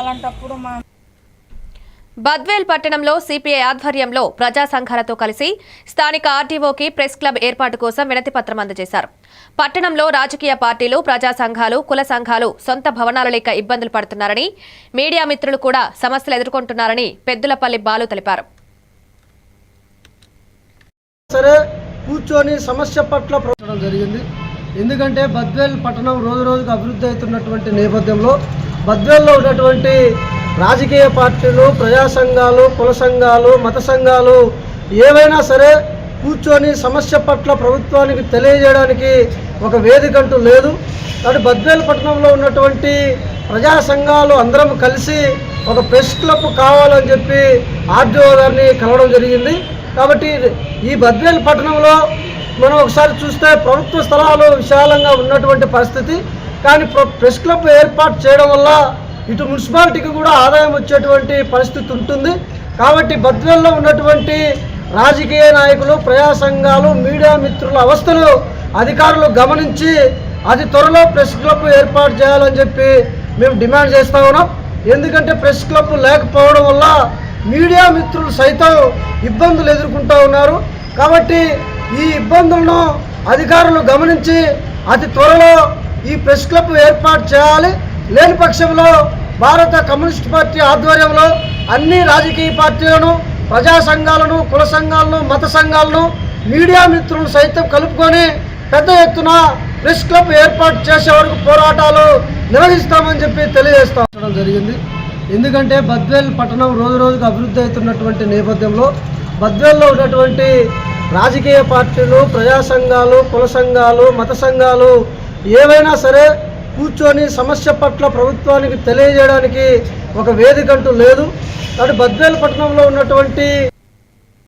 అలాంటప్పుడు మా బద్వేల్ పట్టణంలో సిపిఐ ఆధ్వర్యంలో ప్రజా సంఘాలతో కలిసి స్థానిక ఆర్టీఓకి ప్రెస్ క్లబ్ ఏర్పాటు కోసం వినతి పత్రం అందజేశారు. పట్టణంలో రాజకీయ పార్టీలు ప్రజా సంఘాలు కుల సంఘాలు సొంత భవనాలు లేక ఇబ్బందులు పడుతున్నారని మీడియా మిత్రులు కూడా సమస్యలు ఎదుర్కొంటున్నారని పెద్దులపల్లి బాలు తెలిపారు. సరే కూర్చొని సమస్య పట్ల ప్రవర్తించడం జరిగింది. ఎందుకంటే బద్వేల్ పట్టణం రోజు రోజుకు అభివృద్ధి అవుతున్నటువంటి నేపథ్యంలో బద్వేల్లో ఉన్నటువంటి రాజకీయ పార్టీలు ప్రజా సంఘాలు కుల సంఘాలు మత సంఘాలు ఏవైనా సరే కూర్చొని సమస్య పట్ల ప్రభుత్వానికి తెలియజేయడానికి ఒక వేదిక అంటూ లేదు. కాబట్టి బద్వేల్ పట్టణంలో ఉన్నటువంటి ప్రజా సంఘాలు అందరం కలిసి ఒక ప్రెస్ క్లబ్ కావాలని చెప్పి ఆర్డీఓ గారిని కలవడం జరిగింది. కాబట్టి ఈ బద్వేల్ పట్టణంలో మనం ఒకసారి చూస్తే ప్రభుత్వ స్థలాలు విశాలంగా ఉన్నటువంటి పరిస్థితి. కానీ ప్ర- ప్రెస్ క్లబ్ ఏర్పాటు చేయడం వల్ల ఇటు మున్సిపాలిటీకి కూడా ఆదాయం వచ్చేటువంటి పరిస్థితి ఉంటుంది. కాబట్టి బద్వేల్లో ఉన్నటువంటి రాజకీయ నాయకులు ప్రజా సంఘాలు మీడియా మిత్రుల అవస్థలు అధికారులు గమనించి అతి త్వరలో ప్రెస్ క్లబ్ ఏర్పాటు చేయాలని చెప్పి మేము డిమాండ్ చేస్తా ఉన్నాం. ఎందుకంటే ప్రెస్ క్లబ్ లేకపోవడం వల్ల మీడియా మిత్రులు సైతం ఇబ్బందులు ఎదుర్కొంటూ ఉన్నారు. కాబట్టి ఈ ఇబ్బందులను అధికారులు గమనించి అతి త్వరలో ఈ ప్రెస్ క్లబ్ ఏర్పాటు చేయాలి. లేని పక్షంలో భారత కమ్యూనిస్ట్ పార్టీ ఆధ్వర్యంలో అన్ని రాజకీయ పార్టీలను ప్రజా సంఘాలను కుల సంఘాలను మత సంఘాలను మీడియా మిత్రులను సైతం కలుపుకొని పెద్ద ఎత్తున ప్రెస్ క్లబ్ ఏర్పాటు చేసే వరకు పోరాటాలు నిర్వహిస్తామని చెప్పి తెలియజేస్తాం. జరిగింది. ఎందుకంటే బద్వేల్ పట్టణం రోజు రోజుకు అభివృద్ధి అవుతున్నటువంటి నేపథ్యంలో బద్వేల్లో ఉన్నటువంటి రాజకీయ పార్టీలు ప్రజా సంఘాలు కుల సంఘాలు మత సంఘాలు ఏవైనా సరే కూర్చొని సమస్య పట్ల ప్రభుత్వానికి తెలియజేయడానికి ఒక వేదిక అంటూ లేదు. కాబట్టి బద్వేల్ పట్టణంలో ఉన్నటువంటి